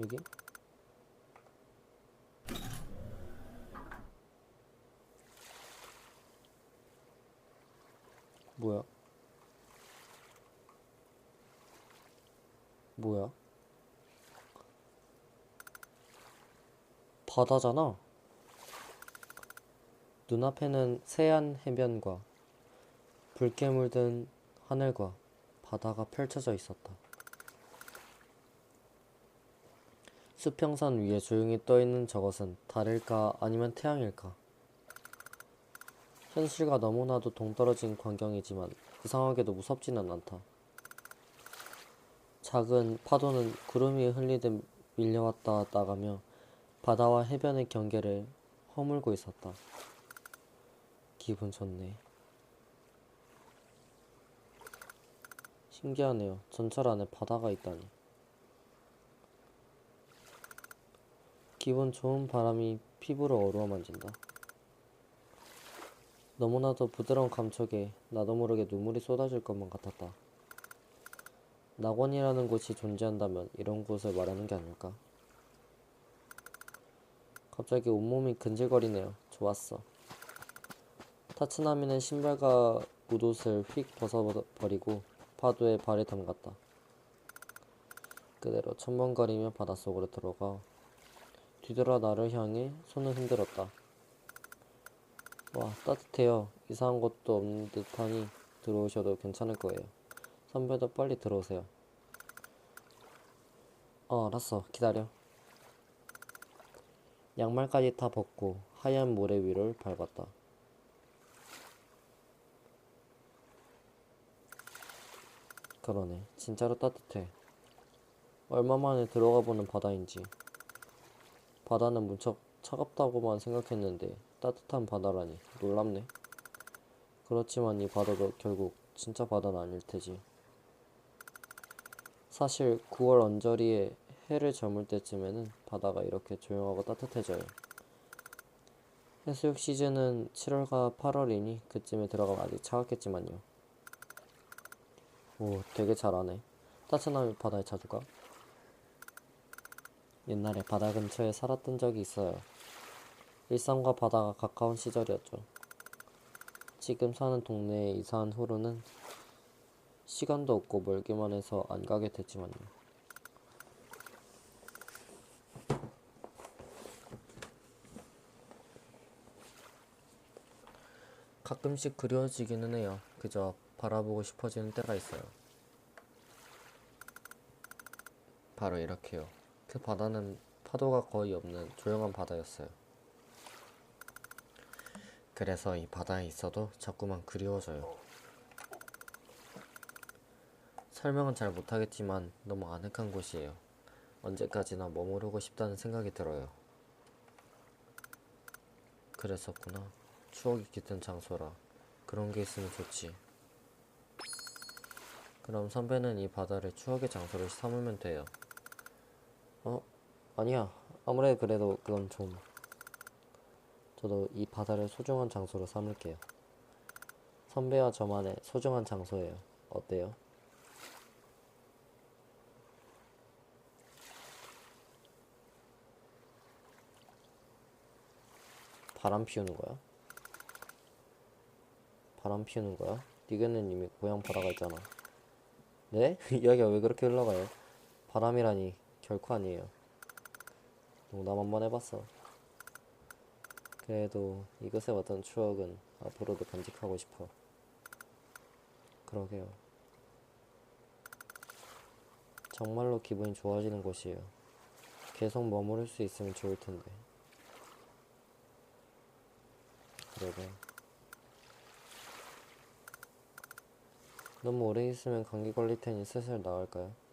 여기? 뭐야? 뭐야? 바다잖아. 눈앞에는 새한 해변과 붉게 물든 하늘과 바다가 펼쳐져 있었다. 수평선 위에 조용히 떠 있는 저것은 달일까 아니면 태양일까? 현실과 너무나도 동떨어진 광경이지만 이상하게도 무섭지는 않다. 작은 파도는 구름 위에 흘리듯 밀려왔다 나가며 바다와 해변의 경계를 허물고 있었다. 기분 좋네. 신기하네요. 전철 안에 바다가 있다니. 기분 좋은 바람이 피부를 어루만진다. 너무나도 부드러운 감촉에 나도 모르게 눈물이 쏟아질 것만 같았다. 낙원이라는 곳이 존재한다면 이런 곳을 말하는 게 아닐까? 갑자기 온몸이 근질거리네요. 좋았어. 타츠나미는 신발과 굿옷을 휙 벗어버리고 파도에 발을 담갔다. 그대로 첨벙거리며 바닷속으로 들어가 뒤돌아 나를 향해 손을 흔들었다. 와, 따뜻해요. 이상한 것도 없는 듯하니 들어오셔도 괜찮을 거예요. 선배도 빨리 들어오세요. 어, 알았어. 기다려. 양말까지 다 벗고 하얀 모래 위를 밟았다. 그러네. 진짜로 따뜻해. 얼마 만에 들어가 보는 바다인지. 바다는 무척 차갑다고만 생각했는데 따뜻한 바다라니 놀랍네. 그렇지만 이 바다도 결국 진짜 바다는 아닐 테지. 사실 9월 언저리에 해를 저물 때쯤에는 바다가 이렇게 조용하고 따뜻해져요. 해수욕 시즌은 7월과 8월이니 그쯤에 들어가면 아직 차갑겠지만요. 오, 되게 잘하네. 따뜻한 바다에 자주 가? 옛날에 바다 근처에 살았던 적이 있어요. 일산과 바다가 가까운 시절이었죠. 지금 사는 동네에 이사한 후로는 시간도 없고 멀기만 해서 안 가게 됐지만요. 가끔씩 그리워지기는 해요. 그저 바라보고 싶어지는 때가 있어요. 바로 이렇게요. 그 바다는 파도가 거의 없는 조용한 바다였어요. 그래서 이 바다에 있어도 자꾸만 그리워져요. 설명은 잘 못하겠지만 너무 아늑한 곳이에요. 언제까지나 머무르고 싶다는 생각이 들어요. 그랬었구나. 추억이 깃든 장소라. 그런 게 있으면 좋지. 그럼 선배는 이 바다를 추억의 장소로 삼으면 돼요. 어? 아니야. 아무래도 그래도 그건 좀. 저도 이 바다를 소중한 장소로 삼을게요. 선배와 저만의 소중한 장소예요. 어때요? 바람 피우는 거야? 바람 피우는 거야? 니게는 이미 고향 바다가 있잖아. 네? 이야기가 왜 그렇게 흘러가요? 바람이라니 결코 아니에요. 농담 한번 해봤어. 그래도 이곳에 왔던 추억은 앞으로도 간직하고 싶어. 그러게요. 정말로 기분이 좋아지는 곳이에요. 계속 머무를 수 있으면 좋을 텐데. 그러게. 너무 오래 있으면 감기 걸릴 테니 슬슬 나갈까요?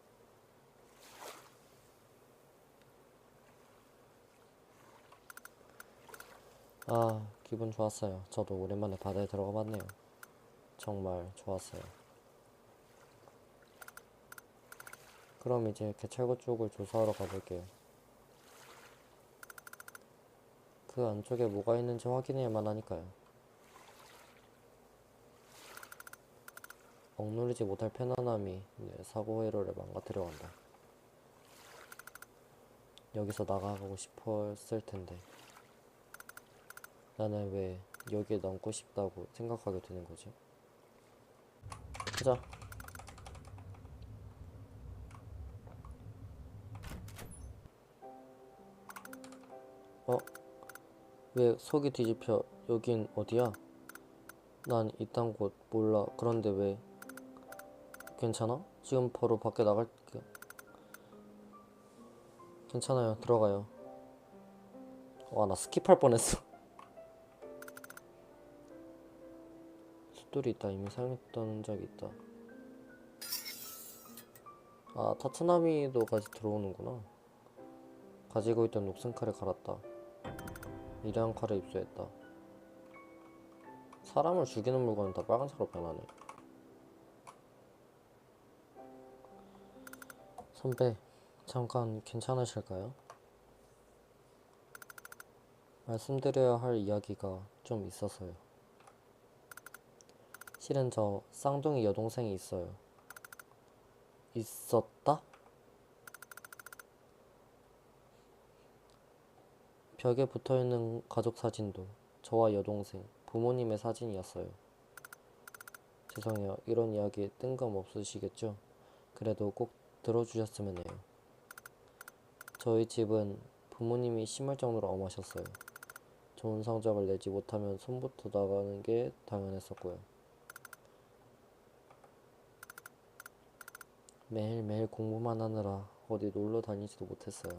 아, 기분 좋았어요. 저도 오랜만에 바다에 들어가 봤네요. 정말 좋았어요. 그럼 이제 개찰구 쪽을 조사하러 가볼게요. 그 안쪽에 뭐가 있는지 확인해야만 하니까요. 억누르지 못할 편안함이 내 사고 회로를 망가뜨려 간다. 여기서 나가고 싶었을 텐데 나는 왜 여기에 남고 싶다고 생각하게 되는 거지? 가자. 어? 왜 속이 뒤집혀? 여긴 어디야? 난 이딴 곳 몰라. 그런데 왜? 괜찮아? 지금 바로 밖에 나갈게. 괜찮아요. 들어가요. 와, 나 스킵할 뻔했어. 숫돌이 있다. 이미 사용했던 적이 있다. 아, 타츠나미도 같이 들어오는구나. 가지고 있던 녹슨 칼을 갈았다. 이량 칼을 입수했다. 사람을 죽이는 물건은 다 빨간색으로 변하네. 선배, 잠깐 괜찮으실까요? 말씀드려야 할 이야기가 좀 있어서요. 실은 저 쌍둥이 여동생이 있어요. 있었다? 벽에 붙어 있는 가족 사진도 저와 여동생, 부모님의 사진이었어요. 죄송해요. 이런 이야기 뜬금없으시겠죠? 그래도 꼭 들어주셨으면 해요. 저희 집은 부모님이 심할 정도로 엄하셨어요. 좋은 성적을 내지 못하면 손부터 나가는 게 당연했었고요. 매일매일 공부만 하느라 어디 놀러 다니지도 못했어요.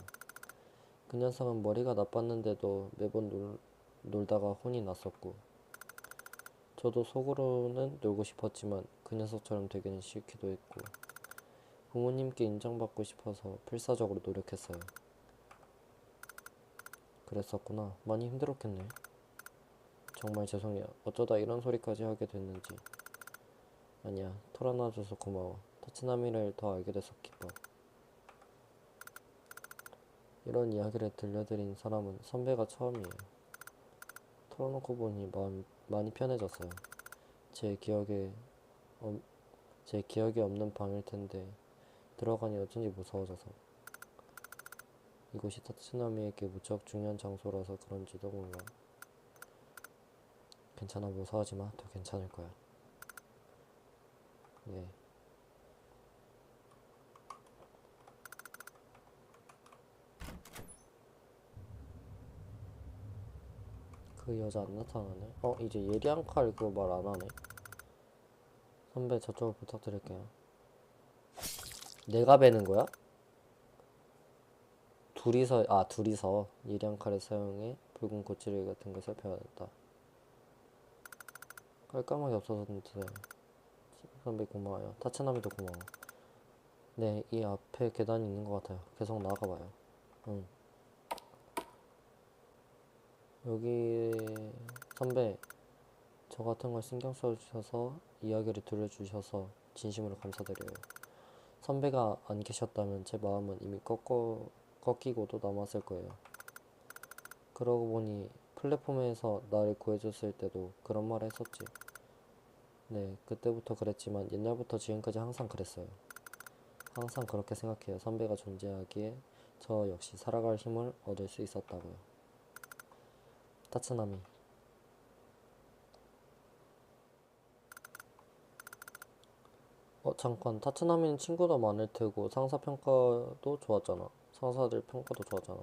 그 녀석은 머리가 나빴는데도 매번 놀, 놀다가 혼이 났었고, 저도 속으로는 놀고 싶었지만 그 녀석처럼 되기는 싫기도 했고, 부모님께 인정받고 싶어서 필사적으로 노력했어요. 그랬었구나. 많이 힘들었겠네. 정말 죄송해요. 어쩌다 이런 소리까지 하게 됐는지. 아니야. 털어놔줘서 고마워. 타츠나미를 더 알게 돼서 기뻐. 이런 이야기를 들려드린 사람은 선배가 처음이에요. 털어놓고 보니 마음 많이 편해졌어요. 제 기억에 어, 제 기억에 없는 방일 텐데 들어가니 어쩐지 무서워져서 이곳이 타츠나미에게 무척 중요한 장소라서 그런지도 몰라. 괜찮아 무서워하지 마. 더 괜찮을 거야. 예. 그 여자 안 나타나네. 어, 이제 예리한 칼 그거 말 안 하네. 선배 저쪽을 부탁드릴게요. 내가 베는 거야? 둘이서, 아, 둘이서 예리한 칼을 사용해 붉은 고치를 같은 것을 배웠다. 깔끔하게 없어졌는데. 선배 고마워요. 타츠나미도 고마워. 네, 이 앞에 계단이 있는 것 같아요. 계속 나가봐요. 응. 여기 선배 저 같은 걸 신경 써주셔서 이야기를 들려주셔서 진심으로 감사드려요. 선배가 안 계셨다면 제 마음은 이미 꺾어, 꺾이고도 남았을 거예요. 그러고 보니 플랫폼에서 나를 구해줬을 때도 그런 말을 했었지. 네, 그때부터 그랬지만 옛날부터 지금까지 항상 그랬어요. 항상 그렇게 생각해요. 선배가 존재하기에 저 역시 살아갈 힘을 얻을 수 있었다고요. 타츠나미. 어 잠깐. 타츠나미는 친구도 많을 테고 상사 평가도 좋았잖아. 상사들 평가도 좋았잖아.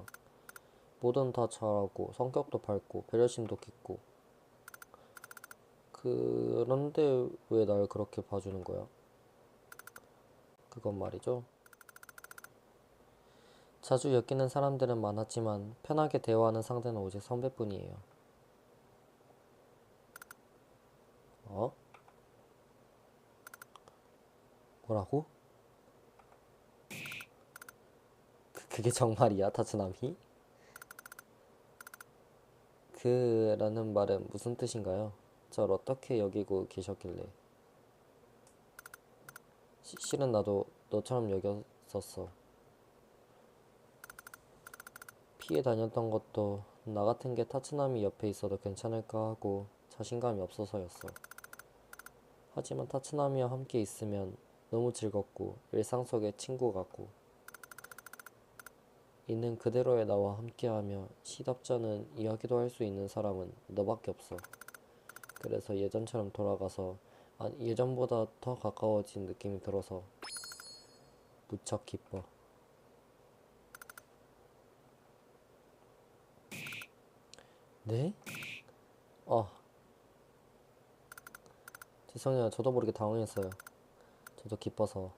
뭐든 다 잘하고 성격도 밝고 배려심도 깊고. 그런데 왜 날 그렇게 봐주는 거야? 그건 말이죠 자주 엮이는 사람들은 많았지만 편하게 대화하는 상대는 오직 선배뿐이에요. 어? 뭐라고? 그, 그게 정말이야, 타츠나미? 그라는 말은 무슨 뜻인가요? 절 어떻게 여기고 계셨길래? 시, 실은 나도 너처럼 여겼었어. 피해 다녔던 것도 나 같은 게 타츠나미 옆에 있어도 괜찮을까 하고 자신감이 없어서였어. 하지만 타츠나미와 함께 있으면 너무 즐겁고 일상 속의 친구 같고 있는 그대로의 나와 함께하며 시답잖은 이야기도 할 수 있는 사람은 너밖에 없어. 그래서 예전처럼 돌아가서 아니 예전보다 더 가까워진 느낌이 들어서 무척 기뻐. 네? 아 죄송해요. 저도 모르게 당황했어요. 저도 기뻐서.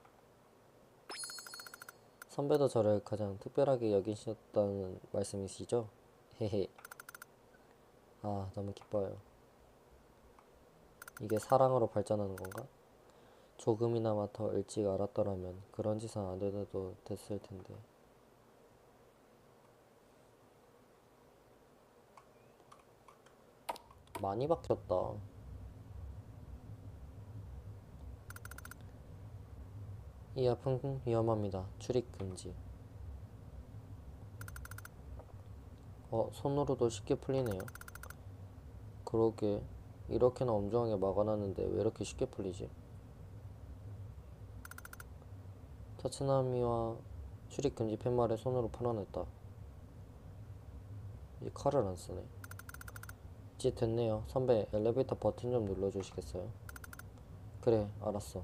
선배도 저를 가장 특별하게 여기셨다는 말씀이시죠? 헤헤. 아, 너무 기뻐요. 이게 사랑으로 발전하는 건가? 조금이나마 더 일찍 알았더라면 그런 짓은 안 해도 됐을 텐데. 많이 바뀌었다. 이 아픈 위험합니다. 출입 금지. 어, 손으로도 쉽게 풀리네요. 그러게, 이렇게나 엄중하게 막아놨는데 왜 이렇게 쉽게 풀리지? 타츠나미와 출입 금지 팻말을 손으로 풀어냈다. 이 칼을 안 쓰네. 이제 됐네요. 선배, 엘리베이터 버튼 좀 눌러주시겠어요? 그래, 알았어.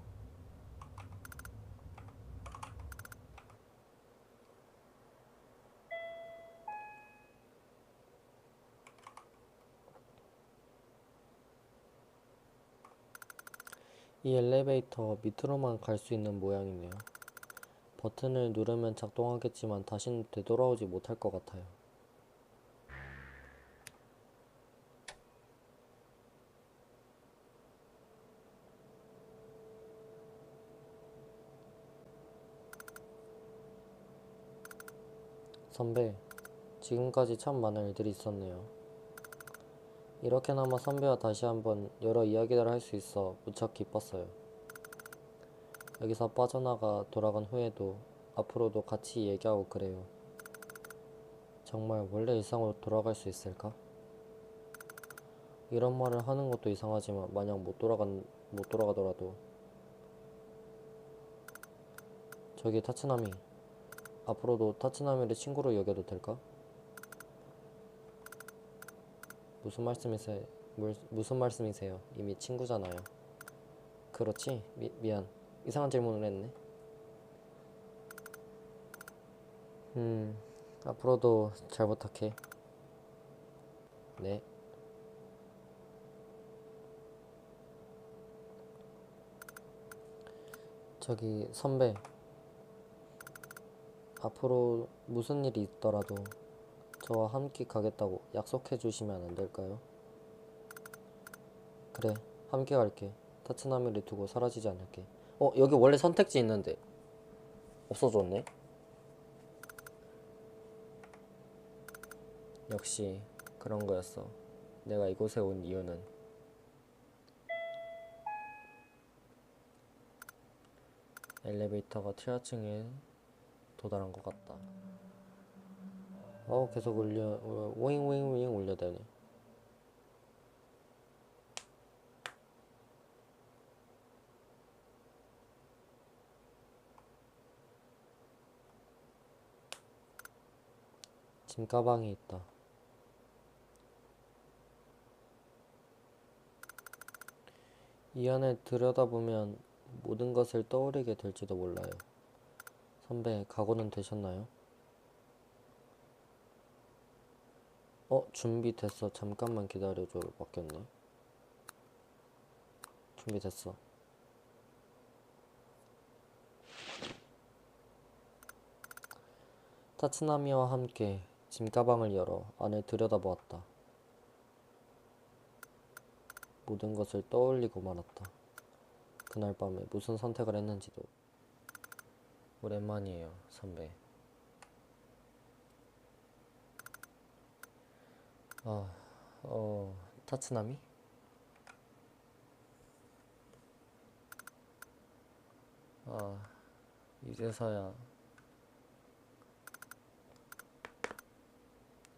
이 엘리베이터 밑으로만 갈 수 있는 모양이네요. 버튼을 누르면 작동하겠지만 다시는 되돌아오지 못할 것 같아요. 선배, 지금까지 참 많은 일들이 있었네요. 이렇게나마 선배와 다시 한번 여러 이야기를 할수 있어 무척 기뻤어요. 여기서 빠져나가 돌아간 후에도 앞으로도 같이 얘기하고 그래요. 정말 원래 일상으로 돌아갈 수 있을까? 이런 말을 하는 것도 이상하지만 만약 못 돌아간 못 돌아가더라도 저기 타츠나미 앞으로도 타츠나미를 친구로 여겨도 될까? 무슨 말씀이세요? 물, 무슨 말씀이세요? 이미 친구잖아요. 그렇지? 미, 미안. 이상한 질문을 했네. 음, 앞으로도 잘 부탁해. 네. 저기, 선배. 앞으로 무슨 일이 있더라도 저와 함께 가겠다고 약속해 주시면 안 될까요? 그래, 함께 갈게. 타츠나미를 두고 사라지지 않을게. 어, 여기 원래 선택지 있는데 없어졌네. 역시 그런 거였어. 내가 이곳에 온 이유는 엘리베이터가 지하층에 도달한 것 같다. 어 계속 울려 어, 오잉 오잉 오잉 울려대네. 짐 가방이 있다. 이 안에 들여다보면 모든 것을 떠올리게 될지도 몰라요 선배 각오는 되셨나요? 어, 준비됐어. 잠깐만 기다려줘. 바뀌었네. 준비됐어. 타츠나미와 함께 짐가방을 열어 안을 들여다보았다. 모든 것을 떠올리고 말았다. 그날 밤에 무슨 선택을 했는지도. 오랜만이에요, 선배. 아, 어, 타츠나미? 아, 이제서야,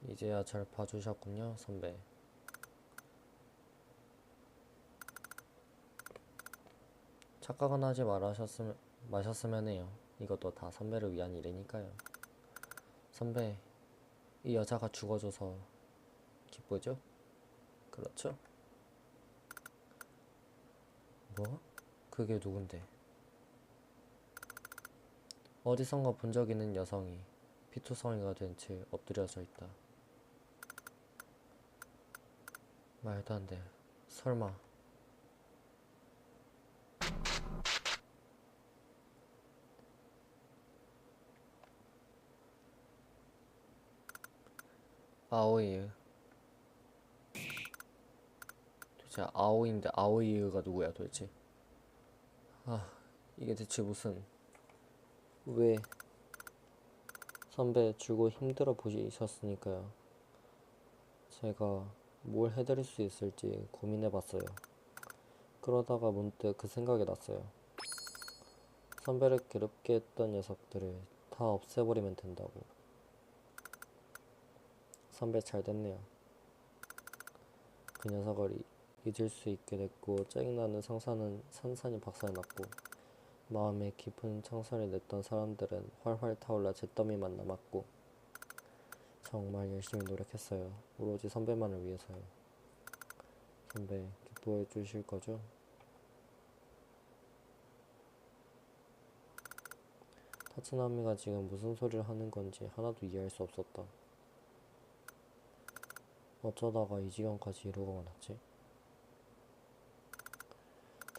이제야 잘 봐주셨군요, 선배. 착각은 하지 말하셨으면, 마셨으면 해요. 이것도 다 선배를 위한 일이니까요. 선배, 이 여자가 죽어줘서 기쁘죠? 그렇죠? 뭐? 그게 누군데? 어디선가 본 적 있는 여성이 피투성이가 된 채 엎드려져 있다. 말도 안 돼. 설마. 아오이유. 도대체 아오이인데 아오이유가 누구야 도대체? 아, 이게 대체 무슨... 왜? 선배 줄곧 힘들어 보이셨으니까요. 제가 뭘 해드릴 수 있을지 고민해봤어요. 그러다가 문득 그 생각이 났어요. 선배를 괴롭게 했던 녀석들을 다 없애버리면 된다고. 선배 잘 됐네요. 그 녀석을 이- 잊을 수 있게 됐고 짜증나는 상사는 산산이 박살났고 마음에 깊은 창살을 냈던 사람들은 활활 타올라 잿더미만 남았고 정말 열심히 노력했어요. 오로지 선배만을 위해서요. 선배 기뻐해 주실 거죠? 타츠나미가 지금 무슨 소리를 하는 건지 하나도 이해할 수 없었다. 어쩌다가 이 지경까지 이르고 말았지?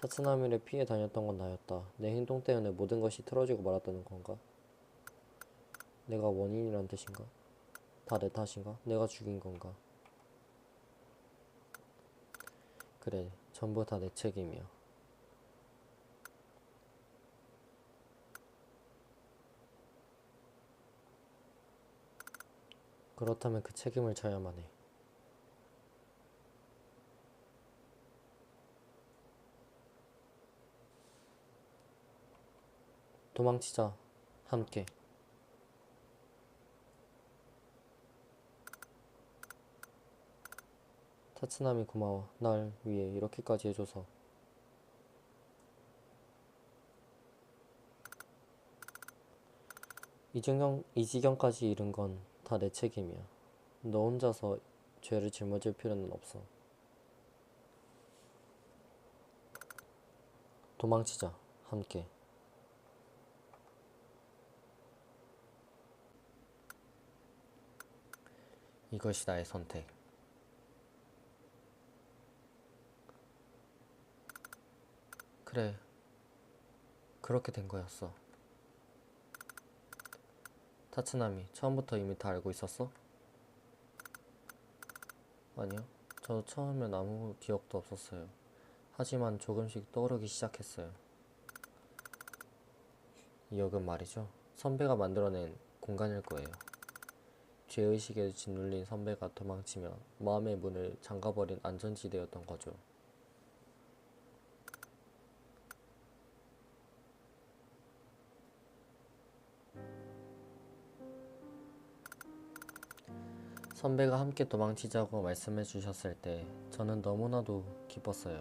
타츠나미를 피해 다녔던 건 나였다. 내 행동 때문에 모든 것이 틀어지고 말았다는 건가? 내가 원인이란 뜻인가? 다 내 탓인가? 내가 죽인 건가? 그래, 전부 다 내 책임이야. 그렇다면 그 책임을 져야만 해. 도망치자. 함께. 타츠나미 고마워. 날 위해 이렇게까지 해줘서. 이 지경, 이 지경까지 이른 건 다 내 책임이야. 너 혼자서 죄를 짊어질 필요는 없어. 도망치자. 함께. 이것이 나의 선택. 그래. 그렇게 된 거였어. 타츠나미, 처음부터 이미 다 알고 있었어? 아니요. 저 처음엔 아무 기억도 없었어요. 하지만 조금씩 떠오르기 시작했어요. 이 역은 말이죠. 선배가 만들어낸 공간일 거예요. 죄의식에 짓눌린 선배가 도망치며 마음의 문을 잠가버린 안전지대였던 거죠. 선배가 함께 도망치자고 말씀해 주셨을 때 저는 너무나도 기뻤어요.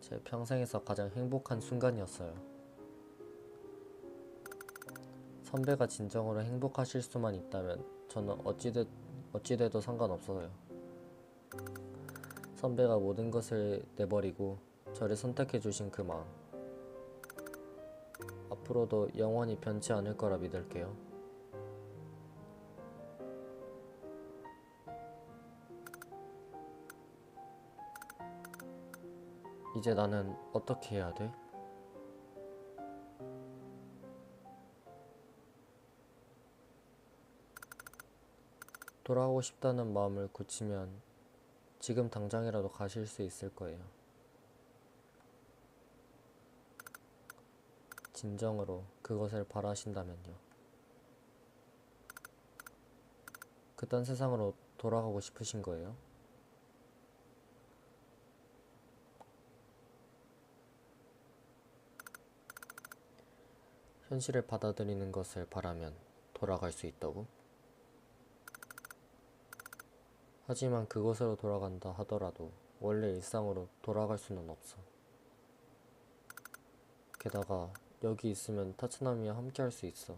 제 평생에서 가장 행복한 순간이었어요. 선배가 진정으로 행복하실 수만 있다면 저는 어찌돼, 어찌돼도 상관없어요. 선배가 모든 것을 내버리고 저를 선택해 주신 그 마음. 앞으로도 영원히 변치 않을 거라 믿을게요. 이제 나는 어떻게 해야 돼? 돌아오고 싶다는 마음을 굳히면 지금 당장이라도 가실 수 있을 거예요. 진정으로 그것을 바라신다면요. 그딴 세상으로 돌아가고 싶으신 거예요? 현실을 받아들이는 것을 바라면 돌아갈 수 있다고? 하지만 그곳으로 돌아간다 하더라도 원래 일상으로 돌아갈 수는 없어. 게다가 여기 있으면 타츠나미와 함께 할 수 있어.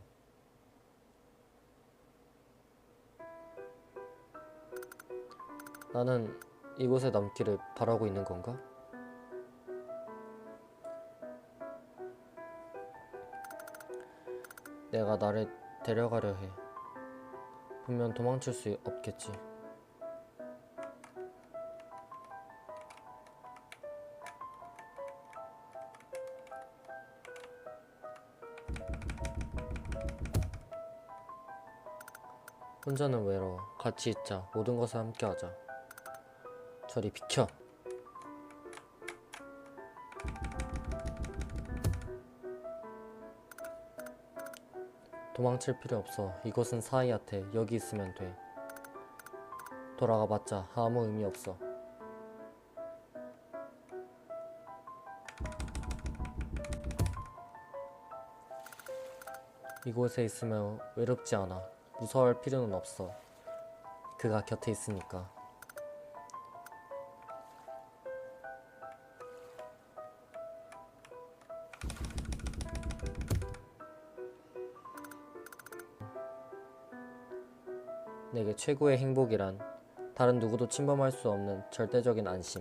나는 이곳에 남기를 바라고 있는 건가? 내가 나를 데려가려 해. 분명 도망칠 수 없겠지. 혼자는 외로워. 같이 있자. 모든 것을 함께 하자. 저리 비켜. 도망칠 필요 없어. 이곳은 사이한테 여기 있으면 돼. 돌아가 봤자 아무 의미 없어. 이곳에 있으면 외롭지 않아. 무서워할 필요는 없어. 그가 곁에 있으니까. 내게 최고의 행복이란 다른 누구도 침범할 수 없는 절대적인 안심.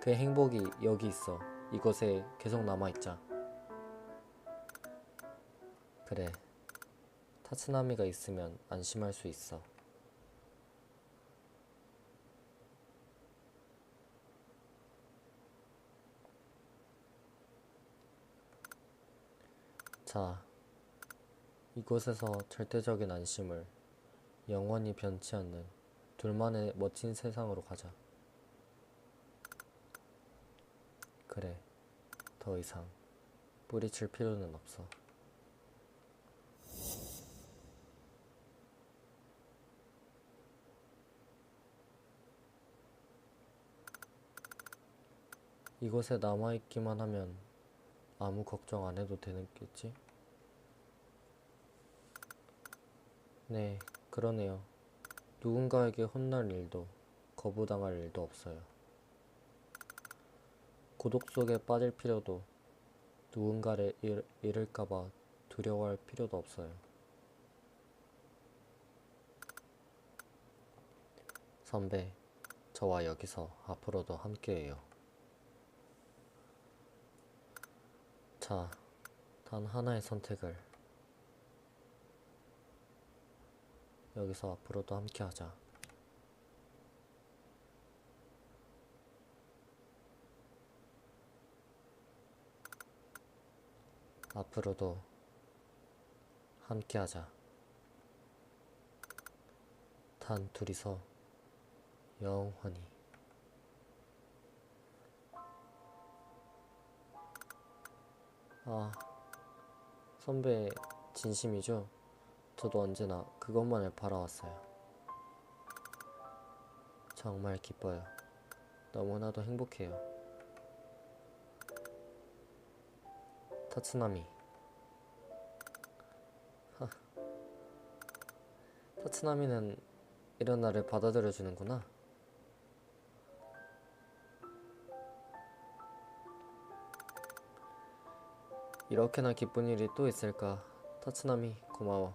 그 행복이 여기 있어. 이곳에 계속 남아있자. 그래. 타츠나미가 있으면 안심할 수 있어. 자, 이곳에서 절대적인 안심을 영원히 변치 않는 둘만의 멋진 세상으로 가자. 그래, 더 이상 뿌리칠 필요는 없어. 이곳에 남아있기만 하면 아무 걱정 안 해도 되겠지? 네, 그러네요. 누군가에게 혼날 일도, 거부당할 일도 없어요. 고독 속에 빠질 필요도, 누군가를 잃, 잃을까봐 두려워할 필요도 없어요. 선배, 저와 여기서 앞으로도 함께해요. 자, 단 하나의 선택을 여기서 앞으로도 함께 하자. 앞으로도 함께 하자. 단 둘이서 영원히. 아, 선배 진심이죠? 저도 언제나 그것만을 바라왔어요. 정말 기뻐요. 너무나도 행복해요. 타츠나미. 하. 타츠나미는 이런 나를 받아들여 주는구나. 이렇게나 기쁜 일이 또 있을까? 타츠나미 고마워.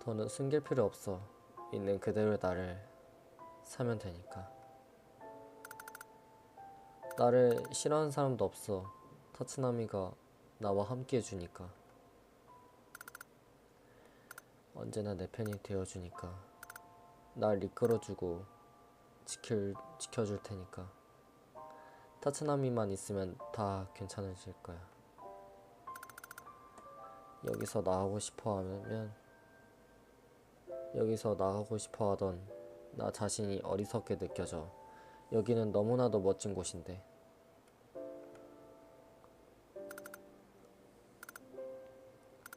더는 숨길 필요 없어. 있는 그대로 나를 사면 되니까. 나를 싫어하는 사람도 없어. 타츠나미가 나와 함께 해주니까. 언제나 내 편이 되어주니까. 날 이끌어주고 지킬, 지켜줄 테니까. 타츠나미만 있으면 다 괜찮아질 거야. 여기서 나오고 싶어 하면 여기서 나가고 싶어 하던 나 자신이 어리석게 느껴져. 여기는 너무나도 멋진 곳인데.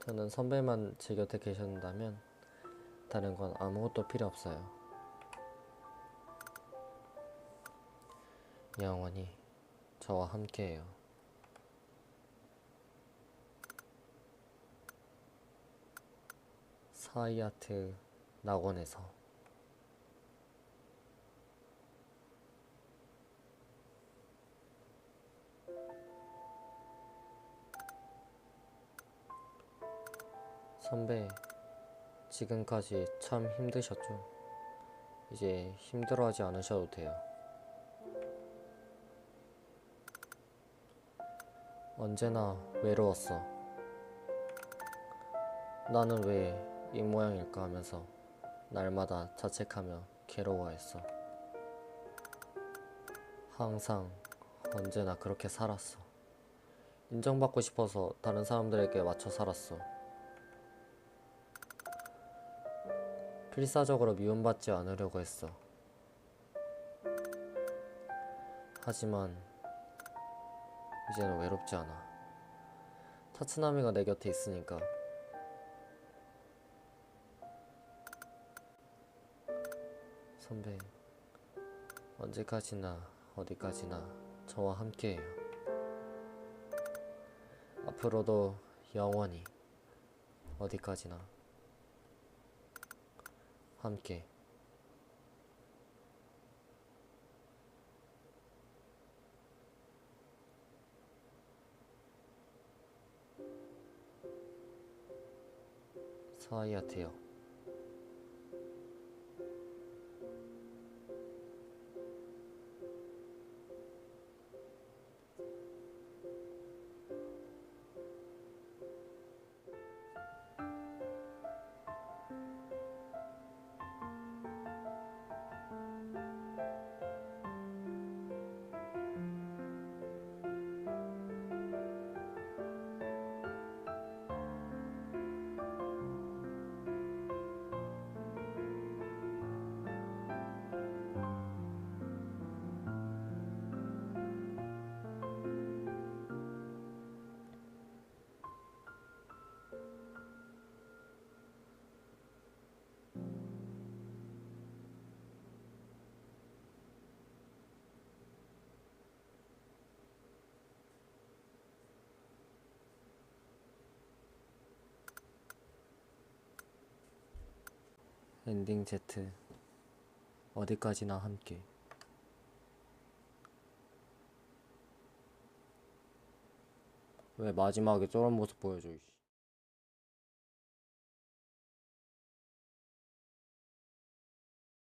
저는 선배만 제 곁에 계셨다면 다른 건 아무것도 필요 없어요. 영원히 저와 함께해요. 사이아트 낙원에서 선배, 지금까지 참 힘드셨죠? 이제 힘들어하지 않으셔도 돼요. 언제나 외로웠어. 나는 왜 이 모양일까 하면서 날마다 자책하며 괴로워했어. 항상 언제나 그렇게 살았어. 인정받고 싶어서 다른 사람들에게 맞춰 살았어. 필사적으로 미움받지 않으려고 했어. 하지만 이제는 외롭지 않아. 타츠나미가 내 곁에 있으니까. 선배, 언제까지나 어디까지나 저와 함께해요. 앞으로도 영원히 어디까지나 함께. 사이아트요. 엔딩 Z 어디까지나 함께 왜 마지막에 저런 모습 보여줘 이씨.